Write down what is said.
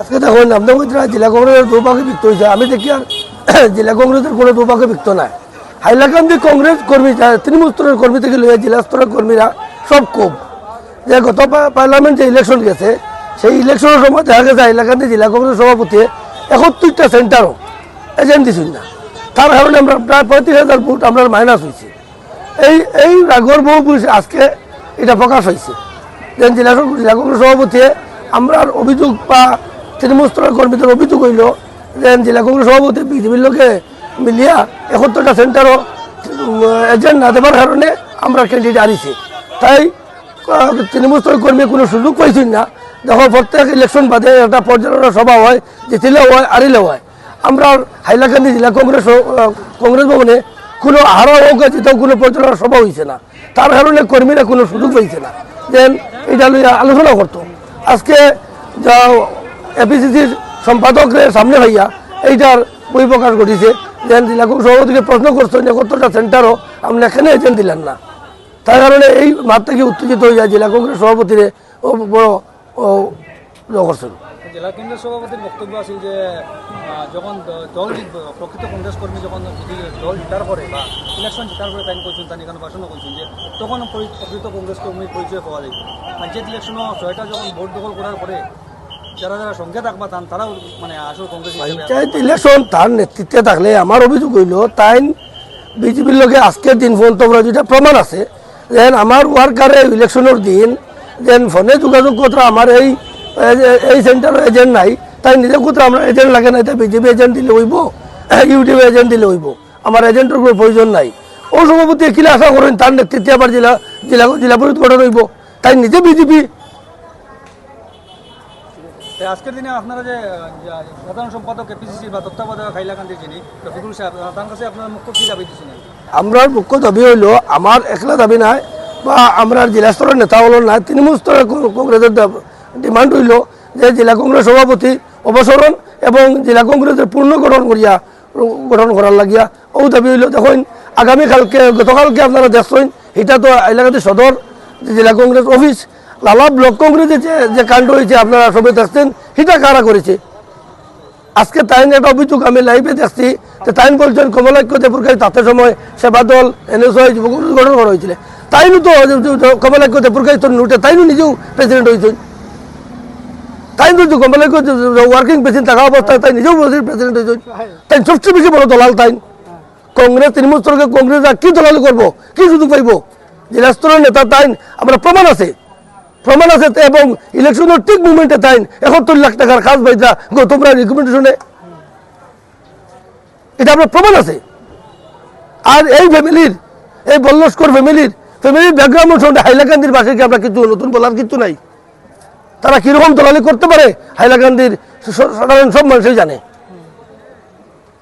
আজকে দেখুন আপনার জেলা কংগ্রেসের দুপাকে বিক্ত হয়েছে। আমি দেখি আর জেলা কংগ্রেসের কোনো দুপাকে বিক্ত নাই। হাইলাকান্দি কংগ্রেস কর্মী তৃণমূল স্তরের কর্মী থেকে লইয়া জেলা স্তরের কর্মীরা সব খুব যে গত পার্লামেন্ট যে ইলেকশন গেছে, সেই ইলেকশনের সময় দেখা গেছে, হাইলাকান্দি জেলা কংগ্রেস সভাপতি একাত্তরটা সেন্টারও এজেন্ট দিছিল না। তার কারণে আমরা প্রায় পঁয়ত্রিশ হাজার ভোট আমরা মাইনাস হয়েছে। এই এই রাগর বহু পুলিশ আজকে এটা প্রকাশ হয়েছে। যে জেলা জেলা কংগ্রেস সভাপতি, আমরা অভিযোগ বা তৃণমূল স্তরের কর্মীদের অভিযোগ হইল যে জেলা কংগ্রেস সভাপতি বিজেপির লোকে মিলিয়া একাত্তরটা সেন্টারও এজেন্ট না দেওয়ার কারণে আমরা ক্যান্ডিডেট আনিছি। তাই তৃণমূল স্তরের কর্মী কোনো সুযোগ পাইছেন না। দেখো প্রত্যেক ইলেকশন বাদে একটা পর্যালোচনা সভা হয়, জিতিলেও হয় আরিলেও হয়। আমরা হাইলাকান্দি জেলা কংগ্রেস কংগ্রেস ভবনে কোনো আরও হোক যেটাও কোনো পর্যালোচনা সভা হয়েছে না। তার কারণে কর্মীরা কোনো সুযোগ পাইছে না। দেন এটা লইয়া আলোচনা করতো। আজকে যা এপিসিসির সম্পাদকের সামনে ভাইয়া এইটার বই প্রকাশ ঘটিছে। যেন সভাপতিকে প্রশ্ন করছেন যে কতটা সেন্টারও আপনি এখানে এজেন্ট দিলেন না। তার কারণে এই মাঠ থেকে উত্তেজিত হয়ে যায় জেলা কংগ্রেস সভাপতিরে ও বড় ও করছেন। জেলা কংগ্রেস সভাপতির বক্তব্য আছে যে যখন দল প্রকৃত কংগ্রেস কর্মী যখন যদি দল জিতার পরে বা ইলেকশন জিতার পরে তাই করছেন তার এখানে ভাষণও করছেন যে, তখন প্রকৃত কংগ্রেস কর্মীর পরিচয় পাওয়া যায় পঞ্চায়েত ইলেকশনও ছয়টা যখন ভোট দখল করার পরে যারা যারা সঙ্গে থাকবা তান তারাও মানে আসল কংগ্রেস পঞ্চায়েত ইলেকশন তার নেতৃত্বে থাকলে আমার অভিযোগ হইল তাই বিজেপির লোকে আজকের দিন পর্যন্ত আমরা যেটা প্রমাণ আছে যেন আমার ওয়ার্কারে ইলেকশনের দিন যেন ফোনে যোগাযোগ করতে আমার এই এই সেন্টারের এজেন্ট নাই তাই নিজে কোথাও আমরা এজেন্ট লাগে না এটা বিজেপি এজেন্ট দিলে হইব ইউটিউব এজেন্ট দিলে হইব আমার এজেন্টের কোনো প্রয়োজন নাই। ও সভাপতি কিলা আশা করেন? তার নেতৃত্বে আবার জেলা জেলা জেলা পরিষদ গঠন হইব তাই নিজে বিজেপি আজকের দিনে আপনারা যে সাধারণ সম্পাদক এপিসিসি বা তত্ত্বাবধায়ক হাইলাকান্দি যিনি, রফিকুল সাহেব তার কাছে আপনার মুখ্য কী দাবি দিচ্ছেন? আমরা মুখ্য দাবি হইল, আমার একলা দাবি নাই বা আমরা জেলা স্তরের নেতা হলো না তৃণমূল স্তরের কংগ্রেসের ডিমান্ড হইল যে জেলা কংগ্রেস সভাপতি অবসরণ এবং জেলা কংগ্রেসের পূর্ণ গঠন করিয়া গঠন করার লাগিয়া, ও দাবি হইল, দেখুন, আগামীকালকে, গতকালকে আপনারা দেখছেন, এটা তো এলাকাতে সদর, জেলা কংগ্রেস অফিস লালা ব্লক কংগ্রেসের যে যে কাণ্ড হয়েছে আপনারা সবাই দেখছেন সেটা কারা করেছে আজকে তাইন একটা অভিযোগ আমি লাইভে দেখছি যে তাইন বলছেন কমলাক্ষ দেপুরকারী তাতে সময় সেবা দল কংগ্রেস গঠন করা হয়েছিল তাইনও তো কমলাক্ষ দেপুরকারী তোর নোটে তাইনও নিজেও প্রেসিডেন্ট হয়েছেন তাই তো কমলাক্ষ ওয়ার্কিং প্রেসিডেন্ট থাকা অবস্থায় তাই নিজেও প্রেসিডেন্ট হয়েছেন তাই সবচেয়ে বেশি বড় দলাল তাই কংগ্রেস তৃণমূল স্তরকে কংগ্রেস কি দলাল করব কি সুযোগ পাইব জেলা স্তরের নেতা তাই আমরা প্রমাণ আছে প্রমাণ আছে এবং ইলেকশনের ঠিক মুভমেন্টে তাই একাত্তর লাখ টাকার কাজ পাইতা গো, তোমরা রিকমেন্ডেশনে এটা আপনার প্রমাণ আছে। আর এই ফ্যামিলির এই বল্লস্কর ফ্যামিলির ফ্যামিলির ব্যাকগ্রাউন্ড শুনে হাইলাকান্দির পাশে কি আমরা কিছু নতুন বলার কিছু নাই। তারা কীরকম দলালি করতে পারে হাইলাকান্দির সাধারণ সব মানুষই জানে।